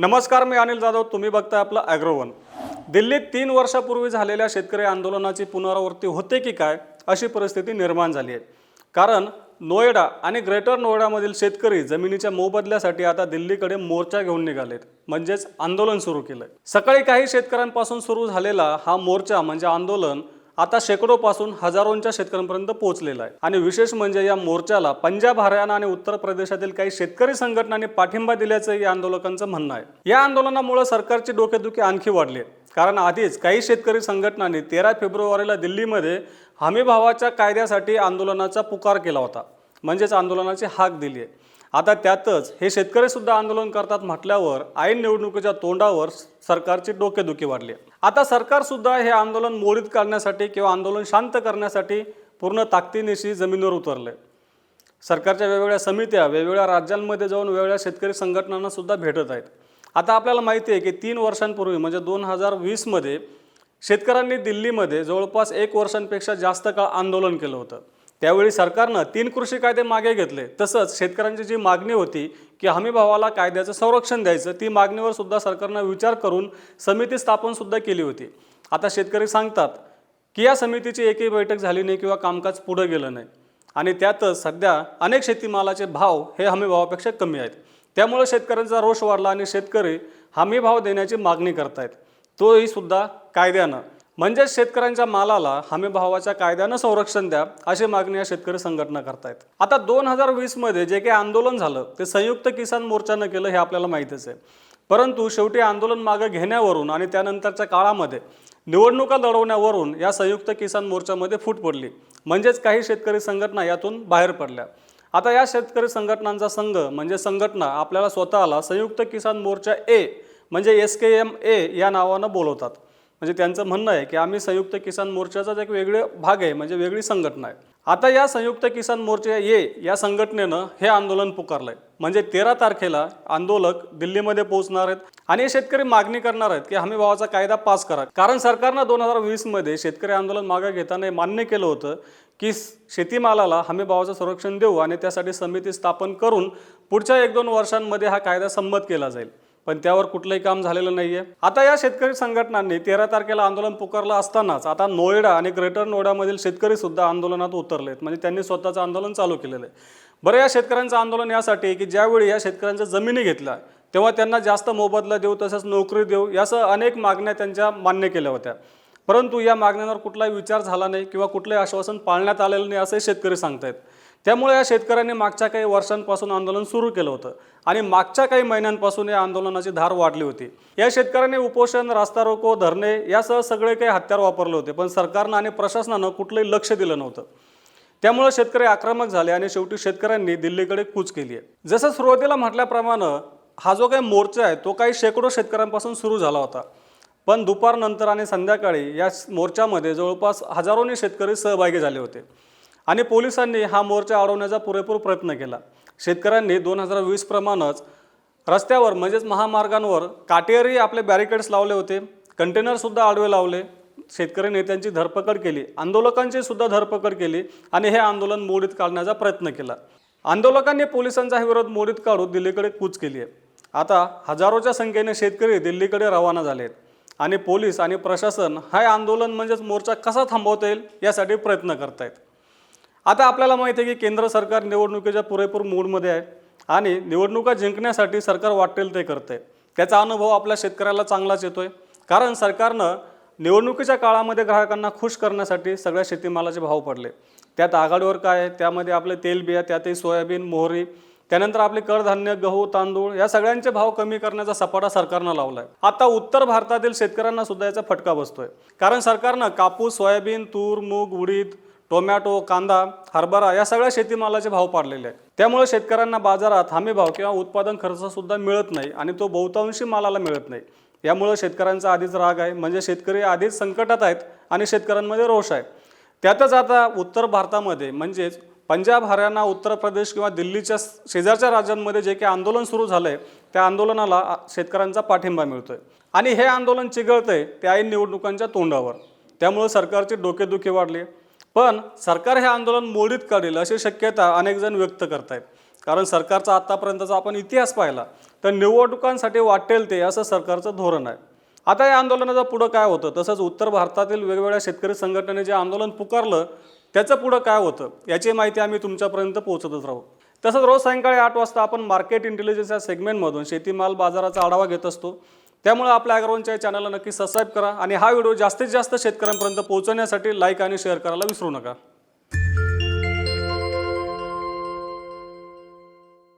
नमस्कार मी अनिल जाधव. तुम्ही बघताय आपलं ॲग्रोवन दिल्लीत तीन वर्षापूर्वी झालेल्या शेतकरी आंदोलनाची पुनरावृत्ती होते की काय अशी परिस्थिती निर्माण झाली आहे. कारण नोएडा आणि ग्रेटर नोएडामधील शेतकरी जमिनीच्या मोबदल्यासाठी आता दिल्लीकडे मोर्चा घेऊन निघालेत. म्हणजेच आंदोलन सुरू केलंय. सकाळी काही शेतकऱ्यांपासून सुरू झालेला हा मोर्चा म्हणजे आंदोलन आता शेकडोपासून हजारोंच्या शेतकऱ्यांपर्यंत पोहोचलेला आहे. आणि विशेष म्हणजे या मोर्चाला पंजाब हरियाणा आणि उत्तर प्रदेशातील काही शेतकरी संघटनांनी पाठिंबा दिल्याचं या आंदोलकांचं म्हणणं आहे. या आंदोलनामुळे सरकारची डोकेदुखी आणखी वाढली कारण आधीच काही शेतकरी संघटनांनी तेरा फेब्रुवारीला दिल्लीमध्ये हमीभावाच्या कायद्यासाठी आंदोलनाचा पुकार केला होता. म्हणजेच आंदोलनाची हाक दिली आहे. आता त्यातच हे शेतकरी सुद्धा आंदोलन करतात म्हटल्यावर ऐन निवडणुकीच्या तोंडावर सरकारची डोकेदुखी वाढली. आता सरकार सुद्धा हे आंदोलन मोडीत काढण्यासाठी किंवा आंदोलन शांत करण्यासाठी पूर्ण ताकदीनिशी जमिनीवर उतरले सरकारच्या वेगवेगळ्या समित्या वेगवेगळ्या राज्यांमध्ये जाऊन वेगवेगळ्या शेतकरी संघटनांना सुद्धा भेटत आहेत. आता आपल्याला माहिती आहे की तीन वर्षांपूर्वी म्हणजे दोन हजार वीसमध्ये शेतकऱ्यांनी दिल्लीमध्ये जवळपास एक वर्षांपेक्षा जास्त काळ आंदोलन केलं होतं. त्यावेळी सरकारनं तीन कृषी कायदे मागे घेतले. तसंच शेतकऱ्यांची जी मागणी होती की हमी भावाला कायद्याचं संरक्षण द्यायचं ती मागणीवर सुद्धा सरकारनं विचार करून समिती स्थापन सुद्धा केली होती. आता शेतकरी सांगतात की या समितीची एकही बैठक झाली नाही किंवा कामकाज पुढं गेलं नाही. आणि त्यातच सध्या अनेक शेतीमालाचे भाव हे हमी भावापेक्षा कमी आहेत. त्यामुळे शेतकऱ्यांचा रोष वाढला आणि शेतकरी हमी भाव देण्याची मागणी करतायत. तोही सुद्धा कायद्यानं. म्हणजेच शेतकऱ्यांच्या मालाला हमी भावाच्या कायद्यानं संरक्षण द्या अशी मागणी या शेतकरी संघटना करतायत. आता दोन हजार वीसमध्ये जे काही आंदोलन झालं ते संयुक्त किसान मोर्चानं केलं हे आपल्याला माहितीच आहे. परंतु शेवटी आंदोलन मागं घेण्यावरून आणि त्यानंतरच्या काळामध्ये निवडणुका लढवण्यावरून या संयुक्त किसान मोर्चामध्ये फूट पडली. म्हणजेच काही शेतकरी संघटना यातून बाहेर पडल्या. आता या शेतकरी संघटनांचा संघ म्हणजे संघटना आपल्याला स्वतःला संयुक्त किसान मोर्चा ए म्हणजे एस के एम ए या नावानं बोलवतात. म्हणजे त्यांचं म्हणणं आहे की आम्ही संयुक्त किसान मोर्चाचाच एक वेगळे भाग आहे म्हणजे वेगळी संघटना आहे. आता या संयुक्त किसान मोर्चा ये या संघटनेनं हे आंदोलन पुकारलं आहे म्हणजे तेरा तारखेला आंदोलक दिल्लीमध्ये पोहोचणार आहेत आणि हे शेतकरी मागणी करणार आहेत की हमी भावाचा कायदा पास करा. कारण सरकारनं दोन हजार वीसमध्ये शेतकरी आंदोलन मागे घेताना मान्य केलं होतं की शेतीमालाला हमी भावाचं संरक्षण देऊ आणि त्यासाठी समिती स्थापन करून पुढच्या एक दोन वर्षांमध्ये हा कायदा संमत केला जाईल. पण त्यावर कुठलंही काम झालेलं नाही आहे आता या शेतकरी संघटनांनी तेरा तारखेला आंदोलन पुकारलं असतानाच आता नोएडा आणि ग्रेटर नोएडामधील शेतकरी सुद्धा आंदोलनात उतरलेत. म्हणजे त्यांनी स्वतःचं आंदोलन चालू केलेलं आहे. बरं या शेतकऱ्यांचं आंदोलन यासाठी की ज्यावेळी या शेतकऱ्यांच्या जमिनी घेतल्या तेव्हा त्यांना जास्त मोबदला देऊ तसंच नोकरी देऊ यासह अनेक मागण्या त्यांच्या मान्य केल्या होत्या. परंतु या मागण्यांवर कुठलाही विचार झाला नाही किंवा कुठलंही आश्वासन पाळण्यात आलेलं नाही असंही शेतकरी सांगतायत. त्यामुळे या शेतकऱ्यांनी मागच्या काही वर्षांपासून आंदोलन सुरू केलं होतं आणि मागच्या काही महिन्यांपासून या आंदोलनाची धार वाढली होती. या शेतकऱ्यांनी उपोषण रास्ता रोको धरणे यासह सगळे काही हत्यार वापरले होते पण सरकारनं आणि प्रशासनानं कुठलंही लक्ष दिलं नव्हतं. त्यामुळे शेतकरी आक्रमक झाले आणि शेवटी शेतकऱ्यांनी दिल्लीकडे कूच केली आहे. जसं सुरुवातीला म्हटल्याप्रमाणे हा जो काही मोर्चा आहे तो काही शेकडो शेतकऱ्यांपासून सुरू झाला होता. पण दुपारनंतर आणि संध्याकाळी या मोर्चामध्ये जवळपास हजारोनी शेतकरी सहभागी झाले होते. आणि पोलिसांनी हा मोर्चा अडवण्याचा पुरेपूर प्रयत्न केला. शेतकऱ्यांनी दोन हजार वीसप्रमाणेच रस्त्यावर म्हणजेच महामार्गांवर काटेरी आपले बॅरिकेड्स लावले होते. कंटेनरसुद्धा आडवे लावले. शेतकरी नेत्यांची धरपकड केली. आंदोलकांची सुद्धा धरपकड केली आणि हे आंदोलन मोडीत काढण्याचा प्रयत्न केला. आंदोलकांनी पोलिसांचा विरोध मोडीत काढून दिल्लीकडे कूच केली आहे. आता हजारोच्या संख्येने शेतकरी दिल्लीकडे रवाना झाले आहेत. आणि पोलीस आणि प्रशासन हा आंदोलन म्हणजेच मोर्चा कसा थांबवता येईल यासाठी प्रयत्न करतायत. आता आपल्याला माहिती आहे की केंद्र सरकार निवडणुकीच्या पुरेपूर मूडमध्ये आहे आणि निवडणुका जिंकण्यासाठी सरकार वाटेल ते करते त्याचा अनुभव आपल्या शेतकऱ्याला चांगलाच येतो आहे कारण सरकारनं निवडणुकीच्या काळामध्ये ग्राहकांना खुश करण्यासाठी सगळ्या शेतीमालाचे भाव पडले. त्यात आघाडीवर काय आहे? त्यामध्ये आपले तेलबिया त्यातही सोयाबीन मोहरी त्यानंतर आपले कडधान्य गहू तांदूळ या सगळ्यांचे भाव कमी करण्याचा सपाटा सरकारनं लावला आहे आता उत्तर भारतातील शेतकऱ्यांना सुद्धा याचा फटका बसतोय. कारण सरकारनं कापूस सोयाबीन तूर मूग उडीद टोमॅटो कांदा हरभरा या सगळ्या शेतीमालाचे भाव पाडलेले आहेत. त्यामुळे शेतकऱ्यांना बाजारात हमी भाव किंवा उत्पादन खर्चसुद्धा मिळत नाही आणि तो बहुतांशी मालाला मिळत नाही. यामुळे शेतकऱ्यांचा आधीच राग आहे. म्हणजे शेतकरी आधीच संकटात आहेत आणि शेतकऱ्यांमध्ये रोष आहे. त्यातच आता उत्तर भारतामध्ये म्हणजेच पंजाब हरियाणा उत्तर प्रदेश किंवा दिल्लीच्या शेजारच्या राज्यांमध्ये जे काही आंदोलन सुरू झालं आहे त्या आंदोलनाला शेतकऱ्यांचा पाठिंबा मिळतो आहे आणि हे आंदोलन चिघळतंय त्या ऐन निवडणुकांच्या तोंडावर. त्यामुळे सरकारची डोकेदुखी वाढली. पण सरकार हे आंदोलन मोडीत काढेल अशी शक्यता अनेक जण व्यक्त करतायत. कारण सरकारचा आत्तापर्यंतचा आपण इतिहास पाहिला तर निवडणुकांसाठी वाटेल ते असं सरकारचं धोरण आहे. आता या आंदोलनाचं पुढं काय होतं? तसंच उत्तर भारतातील वेगवेगळ्या शेतकरी संघटनेने जे आंदोलन पुकारलं त्याचं पुढं काय होतं? याची माहिती आम्ही तुमच्यापर्यंत पोहोचतच राहू. तसंच रोज सायंकाळी आठ वाजता आपण मार्केट इंटेलिजन्स या सेगमेंटमधून शेतीमाल बाजाराचा आढावा घेत असतो. त्यामुळे आपल्या ॲग्रोवनच्या चॅनलला नक्की सबस्क्राईब करा आणि हा व्हिडिओ जास्तीत जास्त शेतकऱ्यांपर्यंत पोहोचवण्यासाठी लाईक आणि शेअर करायला विसरू नका.